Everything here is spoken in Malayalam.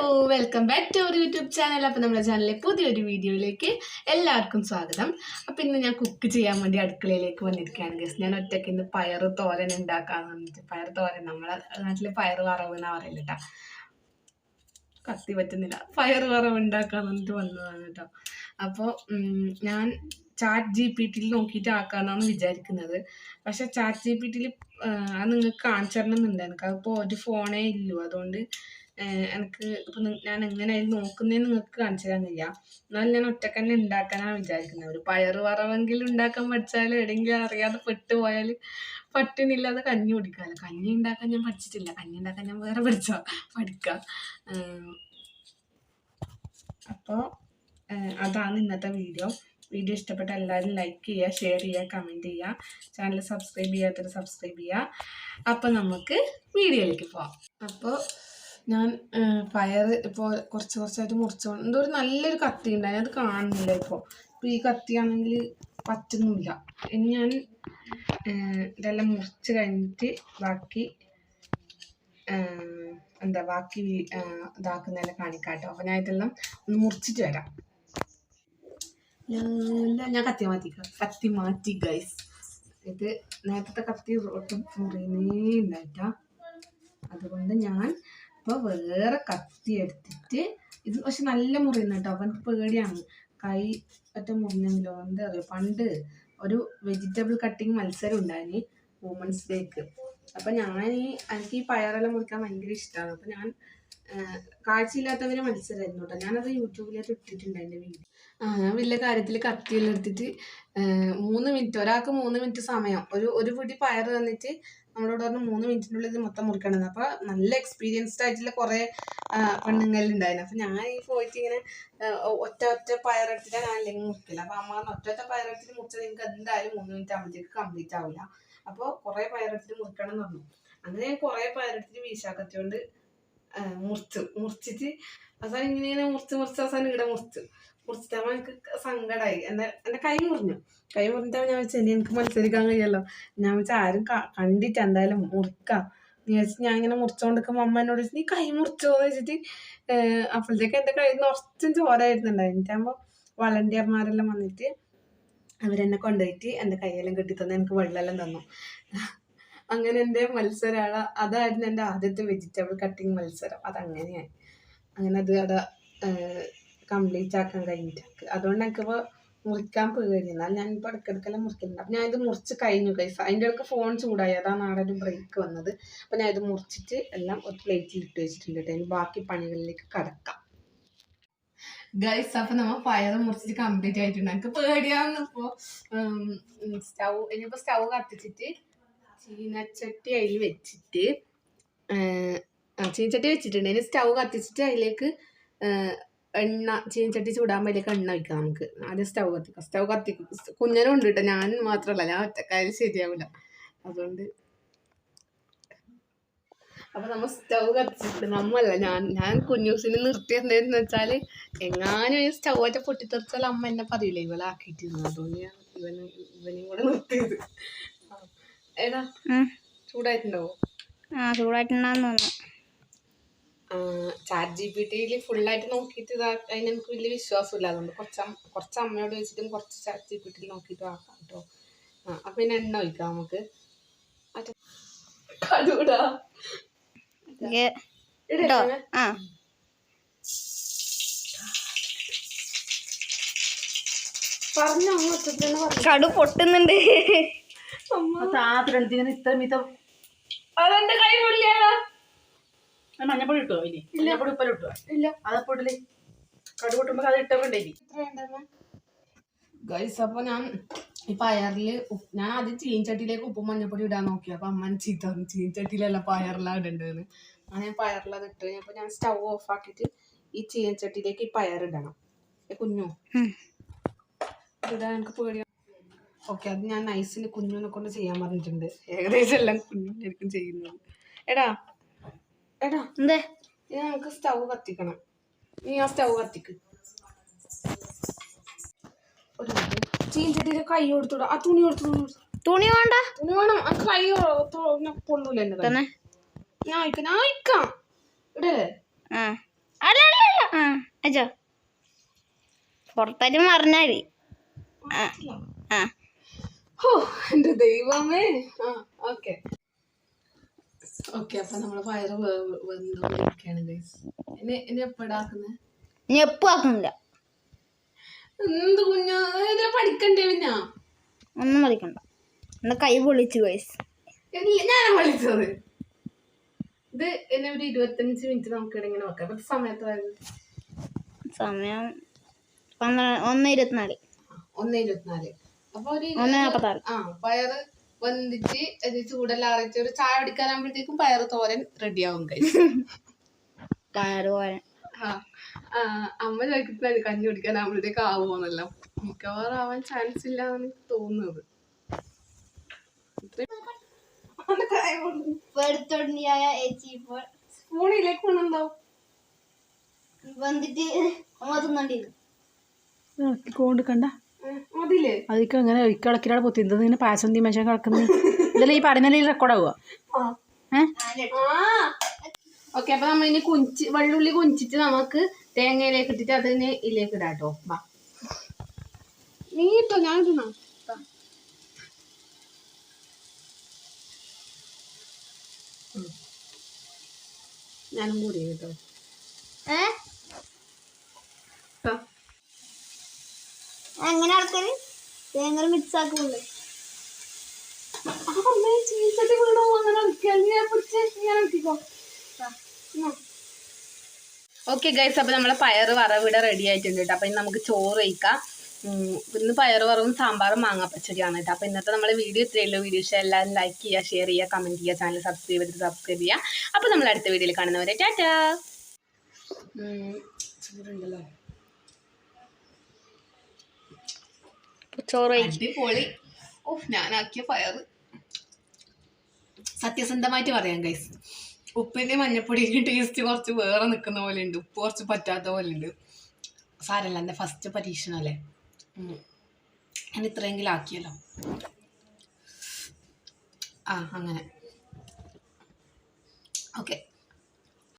Welcome back to our YouTube channel അപ്പം നമ്മുടെ ചാനലിലെ പുതിയൊരു വീഡിയോയിലേക്ക് എല്ലാവർക്കും സ്വാഗതം. അപ്പം ഇന്ന് ഞാൻ കുക്ക് ചെയ്യാൻ വേണ്ടി അടുക്കളയിലേക്ക് വന്നിരിക്കുകയാണ് ഗസ് ഞാൻ ഒറ്റയ്ക്ക് ഇന്ന് പയർ തോരൻ ഉണ്ടാക്കാമെന്ന് പറഞ്ഞിട്ട് പയർ തോരൻ നമ്മളെ നാട്ടിൽ പയർ വറവ് എന്നാ പറയുന്നത് കേട്ടോ കത്തി പറ്റുന്നില്ല. ഫയർ വറവ് ഉണ്ടാക്കാൻ വന്നിട്ട് വന്നതാണ് കേട്ടോ. അപ്പോൾ ഞാൻ ചാറ്റ് ജി പി ടിയിൽ നോക്കിയിട്ട് ആക്കാമെന്നാണ് വിചാരിക്കുന്നത്. പക്ഷെ ചാറ്റ് ജി പി ടിയിൽ അത് നിങ്ങൾക്ക് കാണിച്ചു തരണം എന്നുണ്ട് എനിക്ക് അതിപ്പോൾ ഒരു ഫോണേ ഇല്ലു. അതുകൊണ്ട് എനിക്ക് ഇപ്പം ഞാൻ എങ്ങനെയായാലും നോക്കുന്നതെന്ന് നിങ്ങൾക്ക് കാണിച്ചു തരാൻ എന്നാലും ഞാൻ ഒറ്റയ്ക്ക് തന്നെ ഉണ്ടാക്കാനാണ് വിചാരിക്കുന്നത്. ഒരു പയറ് വറവെങ്കിലും ഉണ്ടാക്കാൻ പഠിച്ചാൽ എവിടെയെങ്കിലും അറിയാതെ പെട്ടുപോയാൽ പട്ടിണില്ലാതെ കഞ്ഞി കുടിക്കാമല്ലോ കഞ്ഞി ഉണ്ടാക്കാൻ ഞാൻ പഠിച്ചിട്ടില്ല. കഞ്ഞി ഉണ്ടാക്കാൻ ഞാൻ വേറെ പഠിച്ചോ പഠിക്കാം. അപ്പോൾ അതാണ് ഇന്നത്തെ വീഡിയോ. വീഡിയോ ഇഷ്ടപ്പെട്ട എല്ലാവരും ലൈക്ക് ചെയ്യുക ഷെയർ ചെയ്യുക കമന്റ് ചെയ്യുക ചാനൽ സബ്സ്ക്രൈബ് ചെയ്യാത്തവർ സബ്സ്ക്രൈബ് ചെയ്യുക അപ്പോൾ നമുക്ക് വീഡിയോയിലേക്ക് പോവാം. അപ്പോൾ ഞാൻ പയർ ഇപ്പോൾ കുറച്ച് കുറച്ചായിട്ട് മുറിച്ചോണ്ട് എന്തോ ഒരു നല്ലൊരു കത്തി ഉണ്ടായി അത് കാണുന്നില്ല ഇപ്പോൾ ഇപ്പോൾ ഈ കത്തിയാണെങ്കിൽ പറ്റുന്നില്ല. ഇനി ഞാൻ ഇതെല്ലാം മുറിച്ച് കഴിഞ്ഞിട്ട് ബാക്കി എന്താ ബാക്കി ഇതാക്കുന്നതെല്ലാം കാണിക്കാം കേട്ടോ അപ്പോൾ ഞാൻ ഇതെല്ലാം ഒന്ന് മുറിച്ചിട്ട് വരാം. ഞാൻ കത്തി മാറ്റിക്കാം. കത്തി മാറ്റി ഗൈസ് ഇത് നേരത്തെ കത്തി ഒട്ടും മുറിയുന്നേ ഉണ്ടായിട്ട അതുകൊണ്ട് ഞാൻ ഇപ്പോൾ വേറെ കത്തി എടുത്തിട്ട് ഇത് പക്ഷെ നല്ല മുറിയുന്നുണ്ടോ. അപ്പം എനിക്ക് പേടിയാണ്. കൈ ഒറ്റ മുറിഞ്ഞെങ്കിലോ എന്താ പറയുക പണ്ട് ഒരു വെജിറ്റബിൾ കട്ടിങ് മത്സരം ഉണ്ടായിന് വുമൻസ് ഡേക്ക് അപ്പം ഞാൻ ഈ എനിക്ക് ഈ പയറെല്ലാം മുറിക്കാൻ ഭയങ്കര ഇഷ്ടമാണ് അപ്പം ഞാൻ കാഴ്ചയില്ലാത്തവര് മത്സരമായിരുന്നു കേട്ടോ ഞാനത് യൂട്യൂബിലേക്ക് ഇട്ടിട്ടുണ്ട് എന്റെ വീഡിയോ ആ ഞാൻ വലിയ കാര്യത്തിൽ കത്തിയെല്ലാം എടുത്തിട്ട് മൂന്ന് മിനിറ്റ് ഒരാൾക്ക് മൂന്ന് മിനിറ്റ് സമയം. ഒരു ഒരു പിടി പയർ തന്നിട്ട് നമ്മളോട് പറഞ്ഞു മൂന്ന് മിനിറ്റിനുള്ളിൽ ഇത് മൊത്തം മുറിക്കണമെന്ന്. അപ്പോൾ നല്ല എക്സ്പീരിയൻസ്ഡ് ആയിട്ടുള്ള കുറേ പെണ്ണുങ്ങളുണ്ടായിരുന്നു. അപ്പോൾ ഞാൻ ഈ പോയിട്ട് ഇങ്ങനെ ഒറ്റ ഒറ്റ പയറെടുത്തിട്ട് ഞാൻ അല്ലെങ്കിൽ മുറിക്കില്ല അപ്പോൾ അമ്മ ഒറ്റ ഒറ്റ പയറെടുത്തിട്ട് മുറിച്ചാൽ നിങ്ങൾക്ക് എന്തായാലും മൂന്ന് മിനിറ്റ് ആകുമ്പോഴത്തേക്ക് കംപ്ലീറ്റ് ആവില്ല അപ്പോൾ കുറേ പയറെടുത്തിട്ട് മുറിക്കണം എന്ന് പറഞ്ഞു. അങ്ങനെ ഞാൻ കുറേ പയറെടുത്തിട്ട് വീശാക്കത്തി കൊണ്ട് ആഹ്, മുറിച്ചു. മുറിച്ചിട്ട് അവസാനം ഇങ്ങനെ ഇങ്ങനെ മുറിച്ച് മുറിച്ച് അവസാനം ഇവിടെ മുറിച്ചു. മുറിച്ചിട്ടാകുമ്പോൾ എനിക്ക് സങ്കടമായി എന്റെ എന്റെ കൈ മുറിഞ്ഞു കൈ മുറിഞ്ഞപ്പോൾ ഞാൻ വെച്ചാൽ ഇനി എനിക്ക് മത്സരിക്കാൻ കഴിയല്ലോ. ഞാൻ വെച്ചാൽ ആരും കണ്ടിട്ട് എന്തായാലും മുറിക്കാം. വെച്ച് ഞാൻ ഇങ്ങനെ മുറിച്ചോണ്ടിരിക്കുമ്പോൾ അമ്മ എന്നോട് ചോദിച്ചു നീ കൈ മുറിച്ചോ എന്ന് വെച്ചിട്ട് അപ്പോഴത്തേക്ക് എന്റെ കയ്യിൽ നിന്ന് കുറച്ചും ചോരായിരുന്നുണ്ടായി. എന്നിട്ടാകുമ്പോൾ വളണ്ടിയർമാരെല്ലാം വന്നിട്ട് അവരെന്നെ കൊണ്ടുപോയിട്ട് എന്റെ കൈയെല്ലാം കെട്ടി തന്നു എനിക്ക് വെള്ളമെല്ലാം തന്നു. അങ്ങനെ എന്റെ മത്സരമാണ് അതായിരുന്നു എന്റെ ആദ്യത്തെ വെജിറ്റബിൾ കട്ടിങ് മത്സരം. അതങ്ങനെയായി. അങ്ങനെ അത് അവിടെ കംപ്ലീറ്റ് ആക്കാൻ കഴിഞ്ഞിട്ട് അതുകൊണ്ട് എനിക്കിപ്പോൾ മുറിക്കാൻ പേടി എന്നാൽ ഞാനിപ്പോൾ ഇടയ്ക്കിടയ്ക്കെല്ലാം മുറിക്കുന്നുണ്ട്. അപ്പം ഞാനിത് മുറിച്ച് കഴിഞ്ഞു കൈസ് അതിന്റെ ഇടയ്ക്ക് ഫോൺ ചൂടായി. അതാണ് അവിടെ ഒരു ബ്രേക്ക് വന്നത്. അപ്പം ഞാൻ ഇത് മുറിച്ചിട്ട് എല്ലാം ഒരു പ്ലേറ്റിൽ ഇട്ട് വെച്ചിട്ടുണ്ട് കേട്ടോ. ഇനി ബാക്കി പണികളിലേക്ക് കടക്കാം. ഗൈസ് അപ്പം നമ്മൾ പയർ മുറിച്ചിട്ട് കംപ്ലീറ്റ് ആയിട്ടുണ്ട്. എനിക്ക് പേടിയാന്ന് ഇപ്പോൾ സ്റ്റൗ ഇനിയിപ്പോൾ സ്റ്റൗ കത്തിച്ചിട്ട് ചീനച്ചട്ടി അതിൽ വെച്ചിട്ട് ചീനച്ചട്ടി വെച്ചിട്ടുണ്ട്. ഇനി സ്റ്റൗ കത്തിച്ചിട്ട് അതിലേക്ക് എണ്ണ ചീനച്ചട്ടി ചൂടാൻ അതിലേക്ക് എണ്ണ വയ്ക്കാം നമുക്ക്. ആദ്യം സ്റ്റൗ കത്തിക്കാം. സ്റ്റൗ കത്തി കുഞ്ഞനും ഉണ്ട് കേട്ടോ ഞാൻ മാത്രമല്ല ഞാൻ ഒറ്റക്കായാലും ശരിയാവില്ല അതുകൊണ്ട് അപ്പൊ നമ്മ സ്റ്റൗ കത്തിച്ചിട്ട് നമ്മല്ല ഞാൻ ഞാൻ കുഞ്ഞൂസിനെ നിർത്തിയെന്തെന്ന് വെച്ചാൽ എങ്ങാനും ഈ സ്റ്റൗ ഒറ്റ പൊട്ടിത്തെറിച്ചാൽ അമ്മ എന്നെ പറയില്ല ഇവളാക്കിയിട്ടിരുന്നു അതുകൊണ്ട് ഞാൻ ഇവന് ഇവനെയും കൂടെ നിർത്തിയത്. ഏടാ ചൂടായിട്ടുണ്ടാവോ? ആ ചൂടായിട്ടുണ്ടാന്ന് തോന്നുന്നു. ചാറ്റ് ജി പി ടിയിൽ ഫുള്ളായിട്ട് നോക്കിയിട്ട് ഇതാ അതിന് എനിക്ക് വലിയ വിശ്വാസമില്ല. അതുകൊണ്ട് കുറച്ച് കുറച്ച് അമ്മയോട് വെച്ചിട്ടും കുറച്ച് ചാറ്റ് ജി പി ടിയിൽ നോക്കിയിട്ട് ആക്കാം കേട്ടോ. ആ അപ്പം പിന്നെ എണ്ണ ഒഴിക്കാം നമുക്ക്. ആ. പറഞ്ഞോ കടു പൊട്ടുന്നുണ്ട്. അമ്മ. താത്തിലെടുത്തിങ്ങനെ ഇത്ര മിതം അതെന്റെ കൈ പൊള്ളിയാലോ മഞ്ഞപ്പൊടി ഇട്ടോ ഇനി? മഞ്ഞപ്പൊടി ഉപ്പല ഇട്ടോ ഇല്ല. അതപ്പൊടിൽ കടു പൊട്ടുമ്പോ അത് ഇട്ടോണ്ടേ ഗൈസ് അപ്പൊ ഞാൻ ഈ പയറിൽ ഞാൻ ആദ്യം ചീൻചട്ടിയിലേക്ക് ഉപ്പും മഞ്ഞപ്പൊടി ഇടാൻ നോക്കി. അപ്പൊ അമ്മ ചീത്ത പറഞ്ഞു. ചീൻചട്ടിയിലല്ല പയറിലാണ് ഇടേണ്ടതെന്ന് അങ്ങനെ ഞാൻ പയറിലത് ഇട്ട് അപ്പൊ ഞാൻ സ്റ്റൗ ഓഫ് ആക്കിട്ട് ഈ ചീൻചട്ടിയിലേക്ക് ഈ പയർ ഇടണം. ഏ കുഞ്ഞു. ഇടാൻ എനിക്ക് പേടിയാണ് ഓക്കെ അത് ഞാൻ നൈസിന് കുഞ്ഞുനെ കൊണ്ട് ചെയ്യാൻ പറഞ്ഞിട്ടുണ്ട്. ഏകദേശം എല്ലാം കുഞ്ഞു ചെയ്യുന്നത്. എടാ എടാ. എന്തേ? നമുക്ക് കത്തിക്കണം. നീ ആ സ്റ്റവ് കത്തിക്ക്. ചീഞ്ചട്ടിയുടെ കൈ കൊടുത്തുടാ ആ തുണി കൊടുത്തു തുണി വേണ്ട. തുണി വേണം. ആ കൈ പൊള്ളൂല എന്റെ തന്നെ. ഞാൻ അല്ല അല്ല ആ. ആ. ഓ ദൈവമേ. ആ ഓക്കെ. ഓക്കെ അപ്പൊ നമ്മൾ പയറ് വെന്തുകൊണ്ടിരിക്കുകയാണ് ഗൈസ് ഇനി ഇനി എപ്പോഴാക്കുന്നത് ഞെപ്പാക്കുന്നില്ല എന്ത് കുഞ്ഞാ? ഇതിനെ പഠിക്കണ്ടേ പിന്നെ? ഒന്നും പഠിക്കണ്ട. എന്റെ കൈ പൊളിച്ചു ഗൈസ് ഞാൻ വിളിച്ചത് ഇത് എന്നെ ഒരു ഇരുപത്തഞ്ച് മിനിറ്റ് നമുക്ക് ഇവിടെ ഇങ്ങനെ വെക്കാം. എത്ര സമയത്തായത് സമയം ഒന്ന് ഇരുപത്തിനാല്. ഒന്ന് ഇരുപത്തിനാല്. അപ്പൊ ഒരു ഒന്ന് നാൽപ്പത്താറ് ആ പയറ് വന്നിട്ട് അത് ചൂടെല്ലാം അറിയിച്ച് ഒരു ചായ കുടിക്കാനാകുമ്പോഴത്തേക്കും പയർ തോരൻ റെഡിയാവും കഴിച്ചു പയറ് ആ അമ്മ ചോദിക്കുന്നത് കഞ്ഞി കുടിക്കാനാകുമ്പോഴത്തേക്ക് ആവുമോന്നല്ല. മിക്കവാറും ആവാൻ ചാൻസ് ഇല്ല എന്നാണ് എനിക്ക് തോന്നുന്നത് സ്പൂണിലേക്ക് കൊണ്ടുണ്ടാവും വന്നിട്ട് അമ്മ തിന്നണ്ടിരുന്നു കൊണ്ട് കണ്ട അതില്ലേ അതൊക്കെ അങ്ങനെ ഇളക്കിലാണ് പൊത്തി ഇത് ഇങ്ങനെ പായസം തീ മനുഷ്യൻ കിടക്കുന്നത് ഇതല്ലേ ഈ പറയുന്ന റെക്കോർഡ് ആവുക? ഏഹ് ഓക്കെ അപ്പൊ നമ്മ ഇനി കുഞ്ചി വെള്ളുള്ളി കുഞ്ചിട്ട് നമുക്ക് തേങ്ങയിലേക്ക് ഇട്ടിട്ട് അതിന് ഇതിലേക്ക് ഇടാട്ടോ വാ. നീ ഇട്ടോ ഞാൻ ഇടണോ. ഞാനും കൂടി കേട്ടോ ഏ? എങ്ങനെ ആൾക്കാര് തേങ്ങ മിക്സ് ആക്കുന്നുണ്ട്. ചീച്ചട്ടി വീണോ? അങ്ങനെ ഓക്കെ ഗൈസ് അപ്പൊ നമ്മളെ പയറ് വറവിടെ റെഡി ആയിട്ടുണ്ട് കേട്ടോ അപ്പൊ ഇനി നമുക്ക് ചോറ് കഴിക്കാം. ഇന്ന് പയറ് വറവും സാമ്പാറും മാങ്ങാ മാങ്ങാപ്പച്ചടിയാണ് കേട്ടോ അപ്പൊ ഇന്നത്തെ നമ്മളെ വീഡിയോ ഇത്രയേ ഉള്ളൂ. വീഡിയോ ഇഷ്ടം എല്ലാവരും ലൈക്ക് ചെയ്യുക ഷെയർ ചെയ്യുക കമന്റ് ചെയ്യുക ചാനൽ സബ്സ്ക്രൈബ് ചെയ്തിട്ട് സബ്സ്ക്രൈബ് ചെയ്യുക. അപ്പൊ നമ്മൾ അടുത്ത വീഡിയോയിൽ കാണുന്നവരെ ടാറ്റാ. ചൂടുണ്ടല്ലോ സത്യസന്ധമായിട്ട് പറയാം ഗൈസ് ഉപ്പിന്റെ മഞ്ഞപ്പൊടിയുടെ ടേസ്റ്റ് കുറച്ച് വേറെ നിൽക്കുന്ന പോലെ ഉണ്ട് ഉപ്പ് കുറച്ച് പറ്റാത്ത പോലെ ഉണ്ട് സാരല്ല എന്റെ ഫസ്റ്റ് പരീക്ഷണല്ലേ അല്ലേ? ഞാൻ ഇത്രയെങ്കിലും ആക്കിയല്ലോ. ആ അങ്ങനെ. ഓക്കെ